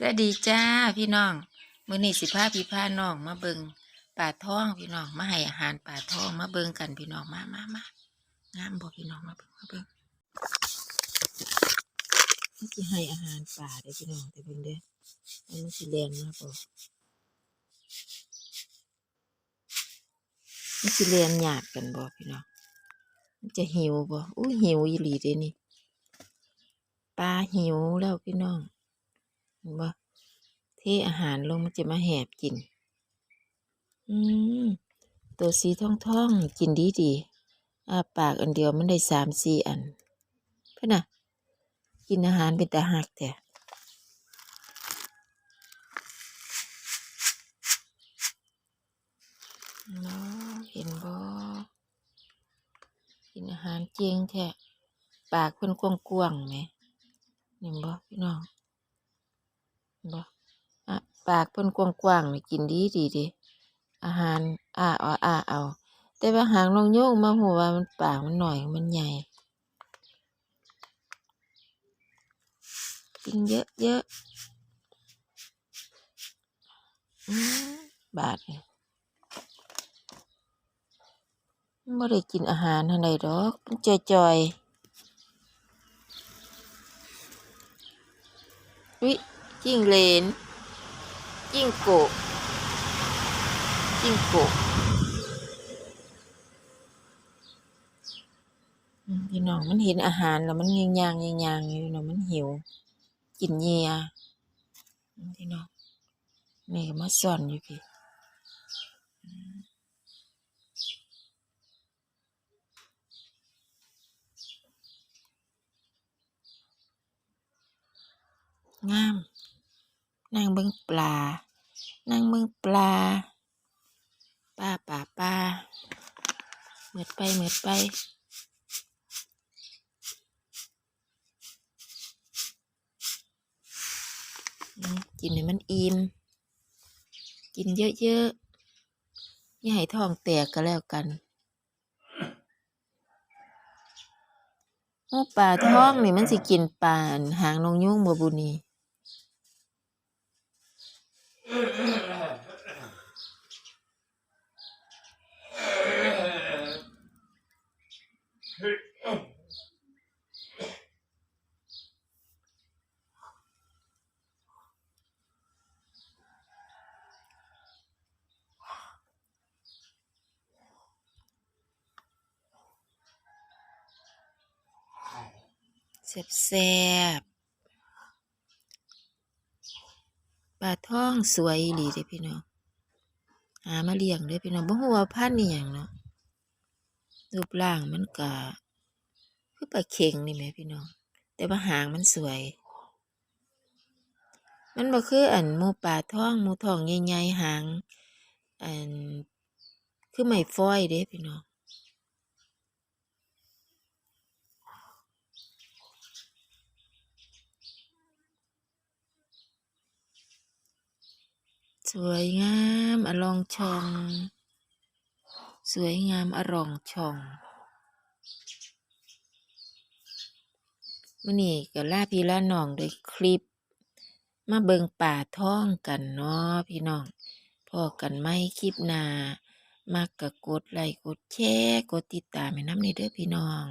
สวัสดีจ้าพี่น้องมือนี้สิพาพี่พาน้องมาเบิงป่าท้องพี่น้องมาให้อาหารป่าท้องมาเบิงกันพี่น้องมามามางามบ่พี่น้องมาเบิงมาเบิงนี่สิให้อาหารป่าเด้พี่น้องแต่เบิ่งเด้อมันสิแรงมาบ่มันสิแรงหยาดกันบ่พี่น้องมันจะหิวบ่อุ้หิวอีหลีเด้นี่ปลาหิวแล้วพี่น้อง บ่เทอาหารลงมันจะมาแหบกิน อืม ตัวสีทองทองๆกินดีดีอาปากอันเดียวมันได้สามสี่อัน เพื่อนน่ะ กินอาหารเป็นตาหักแท้เนาะเห็นบ่กินอาหารเจียงแท้ปากเพิ่นกว้างๆไหมเห็นบ่พี่น้อง บ่อะปากเพิ่นกว้างๆนี่กินดีดีดิอาหารอ้าอาอ้าเอา แต่ว่าหางนองโยงมาหัวว่ามันปากมันหน่อยมันใหญ่กินเยอะเยอะอืมบาดนี่มันบ่ได้กินอาหารอะไรดอกมันจอยๆวิ จิ้งเลนจิ้งโกะจิ้งโกะพี่น้องมันเห็นอาหารแล้วมันยางยางยางยางอยู่เนาะมันหิว กินเหยียพี่น้องแม่ก็มาซ่อนอยู่พี่งาม นั่งเบิ่งปลา นั่งเบิ่งปลาปลาป่าปลาเหมือดไปเหมือดไปกินให้มันอิ่มกินเยอะๆอย่ให้ท้องแตกก็แล้วกันหมูป่าท้องนี่มันสิกินปลานหางนกยุงบ่บุนี แซ่บๆ ปลาท้องสวยอีหลีเด้อพี่น้องหามาเลี้ยงเด้อพี่น้องบ่ฮู้ว่าพันธุ์อีหยังเนาะรูปร่างมันก็คือปลาเข็งนี่แหมพี่น้อง แต่ว่าหางมันสวย มันบ่คืออันมูปลาทองมูทองใหญ่ๆหางอันคือไม้ฟอยเด้พี่น้อง สวยงามอลองชอง สวยงามอร่องช่องมื้อนี้ก็ลาพี่ลาน้องด้วยคลิป มาเบิงป่าท้องกันเนาะพี่น้องพอกันไหมคลิปหนามักก็กดไลค์กดแชร์กดติดตามให้นำนี่เด้อพี่น้อง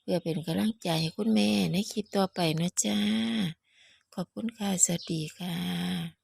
เพื่อเป็นกำลังใจให้คุณแม่ในคลิปต่อไปเนาะจ้า ขอบคุณค่ะ สวัสดีค่ะ